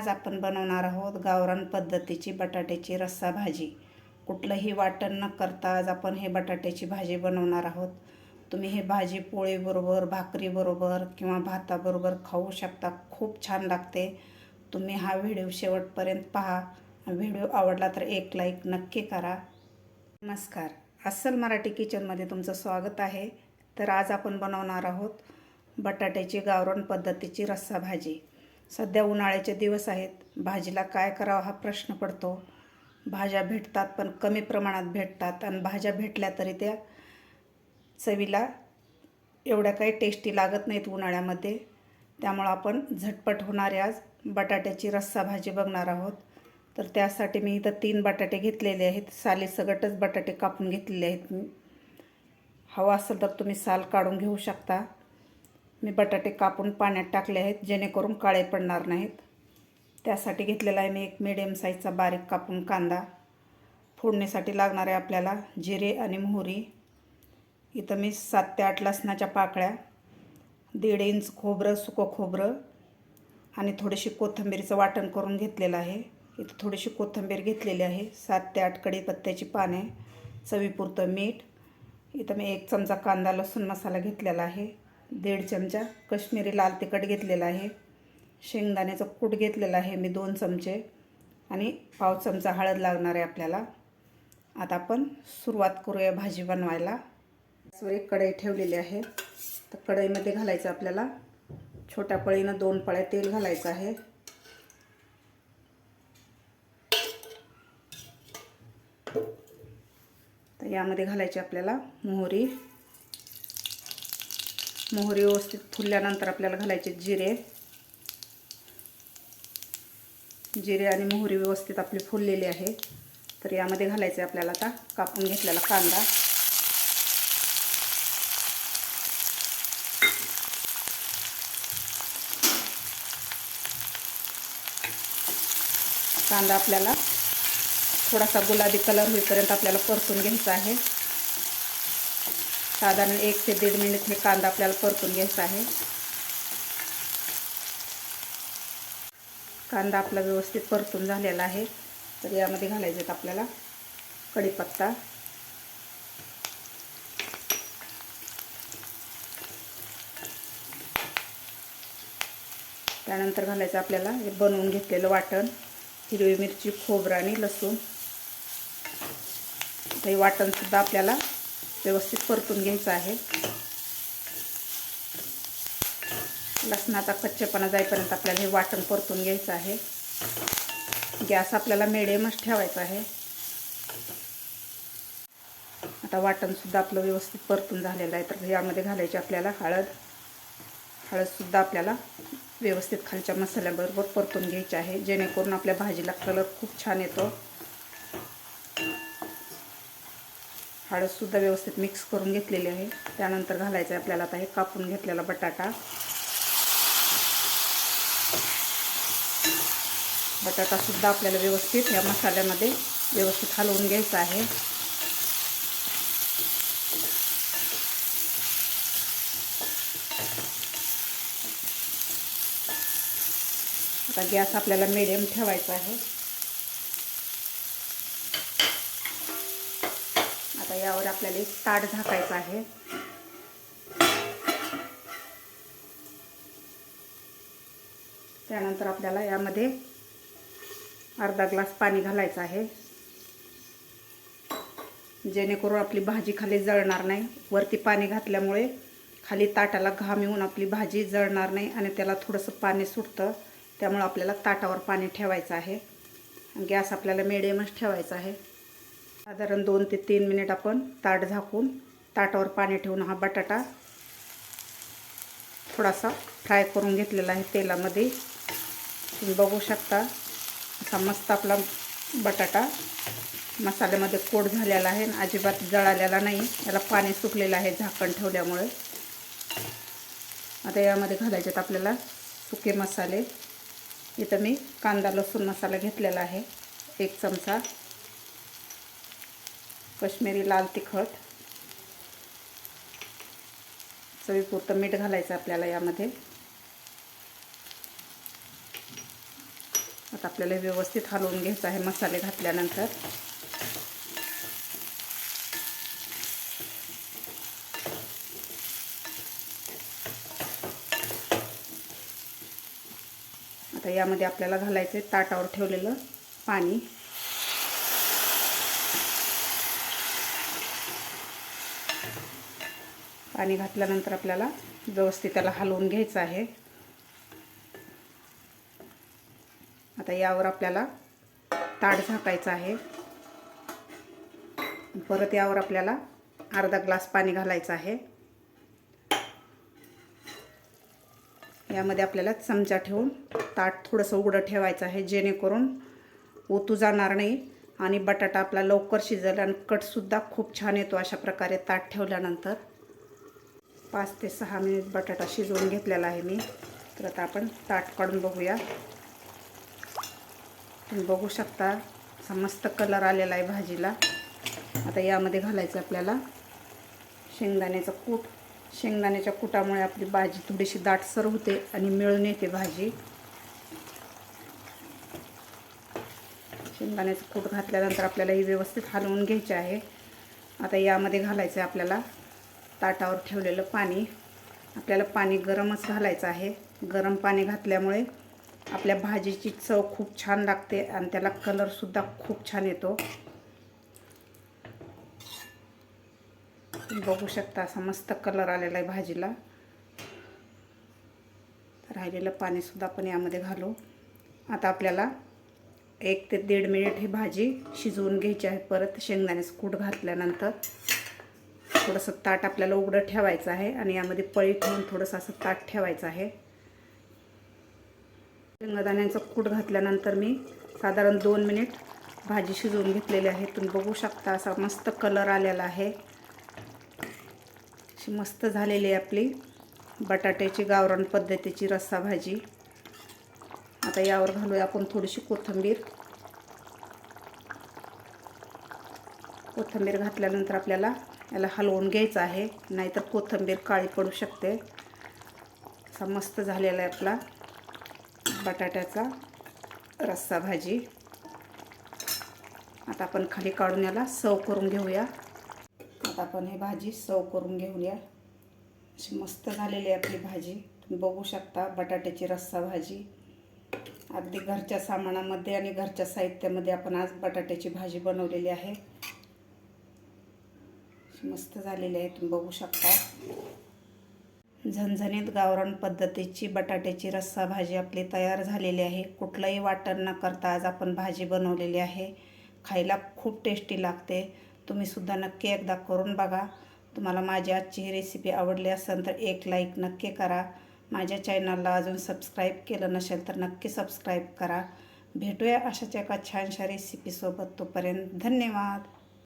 आज आपण बनवणार आहोत गावरान पद्धतीची बटाट्याची रस्सा भाजी. कुठलंही वाटण न करता आज आपण हे बटाट्याची भाजी बनवणार आहोत. तुम्ही हे भाजी पोळीबरोबर भाकरीबरोबर किंवा भाताबरोबर खाऊ शकता. खूप छान लागते. तुम्ही हा व्हिडिओ शेवटपर्यंत पहा. व्हिडिओ आवडला तर एक लाईक नक्की करा. नमस्कार. अस्सल मराठी किचनमध्ये तुमचं स्वागत आहे. तर आज आपण बनवणार आहोत बटाट्याची गावरान पद्धतीची रस्सा भाजी. सध्या उन्हाळ्याचे दिवस आहेत. भाजीला काय करावं हा प्रश्न पडतो. भाज्या भेटतात पण कमी प्रमाणात भेटतात आणि भाज्या भेटल्या तरी त्या चवीला एवढ्या काही टेस्टी लागत नाहीत उन्हाळ्यामध्ये. त्यामुळं आपण झटपट होणारी आज बटाट्याची रस्सा भाजी बघणार आहोत. तर त्यासाठी मी इथं तीन बटाटे घेतलेले आहेत. साली सगटच बटाटे कापून घेतलेले आहेत मी. हवा असेल तर तुम्ही साल काढून घेऊ शकता. मी बटाटे कापून पाण्यात टाकले आहेत जेणेकरून काळे पडणार नाहीत. त्यासाठी घेतलेला आहे मी एक मिडियम साईजचा बारीक कापून कांदा. फोडणीसाठी लागणार आहे आपल्याला जिरे आणि मोहरी. इथं मी सात ते आठ लसणाच्या पाकळ्या दीड इंच खोबरं सुकं खोबरं आणि थोडीशी कोथिंबीरीचं वाटण करून घेतलेलं आहे. इथं थोडीशी कोथिंबीर घेतलेली आहे सात ते आठ कढीपत्त्याची पाने चवीपुरतं मीठ. इथं मी एक चमचा कांदा लसूण मसाला घेतलेला आहे. दीड चमचा कश्मीरी लाल तिखट घेतलेला आहे. शेंगदाण्याचं कूट घेतलेलं आहे मी दोन चमचे. आणि पाव चमचा हळद लागणार आहे आपल्याला. आता आपण सुरुवात करूया भाजी बनवायला. त्याचवर एक कढई ठेवलेली आहे. तर कढईमध्ये घालायचं आपल्याला. छोट्या पळीनं दोन पळ्या तेल घालायचं आहे. तर यामध्ये घालायची आपल्याला मोहरी. मोहरी व्यवस्थित फुलल्यानंतर आपल्याला घालायचे जिरे. जिरे आणि मोहरी व्यवस्थित आपली फुललेली आहे. तर यामध्ये घालायचे आपल्याला आता कापून घेतलेला कांदा. कांदा आपल्याला थोडासा गुलाबी कलर होईपर्यंत आपल्याला परतून घ्यायचा आहे. साधारण एक ते दीड मिनिट हे कांदा आपल्याला परतून घ्यायचा आहे. कांदा आपला व्यवस्थित परतून झालेला आहे. तर यामध्ये घालायचे आहेत आपल्याला कढीपत्ता. त्यानंतर घालायचं आपल्याला हे बनवून घेतलेलं वाटण हिरवी मिरची खोबरं आणि लसूण. हे वाटणसुद्धा आपल्याला व्यवस्थित परतून घ्यायचं आहे. लसणाचा कच्चेपणा जाईपर्यंत आपल्याला हे वाटण परतून घ्यायचं आहे. गॅस आपल्याला मिडियमच ठेवायचा आहे. आता वाटणसुद्धा आपलं व्यवस्थित परतून झालेलं आहे. तर यामध्ये घालायची आपल्याला हळद. हळदसुद्धा आपल्याला व्यवस्थित खालच्या मसाल्याबरोबर परतून घ्यायची आहे. जेणेकरून आपल्या भाजीला कलर खूप छान येतो. हळदसुद्धा व्यवस्थित मिक्स करून घेतलेली आहे. त्यानंतर घालायचं आहे आपल्याला आता हे कापून घेतलेला बटाटा. बटाटासुद्धा आपल्याला व्यवस्थित या मसाल्यामध्ये व्यवस्थित हलवून घ्यायचा आहे. आता गॅस आपल्याला मिडियम ठेवायचा आहे. यावर आपल्याला एक ताट झाकायचं आहे. त्यानंतर आपल्याला यामध्ये अर्धा ग्लास पाणी घालायचं आहे. जेणेकरून आपली भाजी खाली जळणार नाही. वरती पाणी घातल्यामुळे खाली ताटाला घाम येऊन आपली भाजी जळणार नाही आणि त्याला थोडंसं पाणी सुटतं. त्यामुळं आपल्याला ताटावर पाणी ठेवायचं आहे. गॅस आपल्याला मिडियमच ठेवायचा आहे. साधारण दोन ते तीन मिनिट आपण ताट झाकून ताटावर पाणी ठेवून हा बटाटा थोडासा फ्राय करून घेतलेला आहे तेलामध्ये. तुम्ही बघू शकता असा मस्त आपला बटाटा मसाल्यामध्ये कोट झालेला आहे आणि अजिबात जळालेला नाही. याला पाणी सुकलेलं आहे झाकण ठेवल्यामुळे. आता यामध्ये घालायचे आपल्याला सुके मसाले. इथं मी कांदा लसूण मसाला घेतलेला आहे. एक चमचा. कश्मीरी लाल तिखट चवीपुरतं मीठ घालायचं आपल्याला यामध्ये. आता आपल्याला व्यवस्थित हलवून घ्यायचं आहे मसाले घातल्यानंतर. आता यामध्ये आपल्याला घालायचं आहे ताटावर ठेवलेलं पाणी. पाणी घातल्यानंतर आपल्याला व्यवस्थित त्याला हलवून घ्यायचं आहे. आता यावर आपल्याला ताट झाकायचं आहे. परत यावर आपल्याला अर्धा ग्लास पाणी घालायचं आहे. यामध्ये आपल्याला चमचा ठेवून ताट थोडंसं उघडं ठेवायचं आहे जेणेकरून ओतू जाणार नाही आणि बटाटा आपला लवकर शिजेल आणि कटसुद्धा खूप छान येतो अशा प्रकारे ताट ठेवल्यानंतर. पाच ते सहा मिनिट बटाटा शिजवून घेतलेला आहे मी. तर आता आपण ताट काढून बघूया. तुम्ही बघू शकता असा मस्त कलर आलेला आहे भाजीला. आता यामध्ये घालायचं आपल्याला शेंगदाण्याचं कूट. शेंगदाण्याच्या कुटामुळे आपली भाजी थोडीशी दाटसर होते आणि मिळून येते भाजी. शेंगदाण्याचं कूट घातल्यानंतर आपल्याला ही व्यवस्थित हलवून घ्यायची आहे. आता यामध्ये घालायचं आहे आपल्याला ताटावर ठेवलेलं पाणी. आपल्याला पाणी गरमच घालायचं आहे. गरम पाणी घातल्यामुळे आपल्या भाजीची चव खूप छान लागते आणि त्याला कलरसुद्धा खूप छान येतो. बघू शकता असा मस्त कलर आलेला आहे भाजीला. राहिलेलं पाणीसुद्धा आपण यामध्ये घालू. आता आपल्याला एक ते दीड मिनिट ही भाजी शिजवून घ्यायची आहे. परत शेंगदाण्याचं कूट घातल्यानंतर थोडंसं ताट आपल्याला उघडं ठेवायचं आहे आणि यामध्ये पळी ठेवून थोडंसं असं ताट ठेवायचं आहे. शेंगदाण्यांचं कूट घातल्यानंतर मी साधारण दोन मिनिट भाजी शिजवून घेतलेली आहे. तुम्ही बघू शकता असा मस्त कलर आलेला आहे. अशी मस्त झालेली आहे आपली बटाट्याची गावरान पद्धतीची रस्सा भाजी. आता यावर घालूया आपण थोडीशी कोथिंबीर. कोथिंबीर घातल्यानंतर आपल्याला याला हलवून घ्यायचं आहे. नाहीतर कोथिंबीर काळी पडू शकते. असा मस्त झालेला आहे आपला बटाट्याचा रस्सा भाजी. आता आपण खाली काढून याला सव करून घेऊया. आता आपण ही भाजी सव करून घेऊया. अशी मस्त झालेली आहे आपली भाजी. तुम्ही बघू शकता बटाट्याची रस्सा भाजी. अगदी घरच्या सामानामध्ये आणि घरच्या साहित्यामध्ये आपण आज बटाट्याची भाजी बनवलेली आहे. मस्त झालेले आहे तुम्ही बघू शकता. झणझणीत गावरान पद्धतीची बटाट्याची रस्सा भाजी आपली तयार झालेली आहे. कुठलंही वाटण न करता आज आपण भाजी बनवलेली आहे. खायला खूप टेस्टी लागते. तुम्हीसुद्धा नक्की एकदा करून बघा. तुम्हाला माझी आजची ही रेसिपी आवडली असेल तर एक लाईक नक्की करा. माझ्या चॅनलला अजून सबस्क्राईब केलं नसेल तर नक्की सबस्क्राईब करा. भेटूया अशाच एका छानशा रेसिपीसोबत तोपर्यंत धन्यवाद.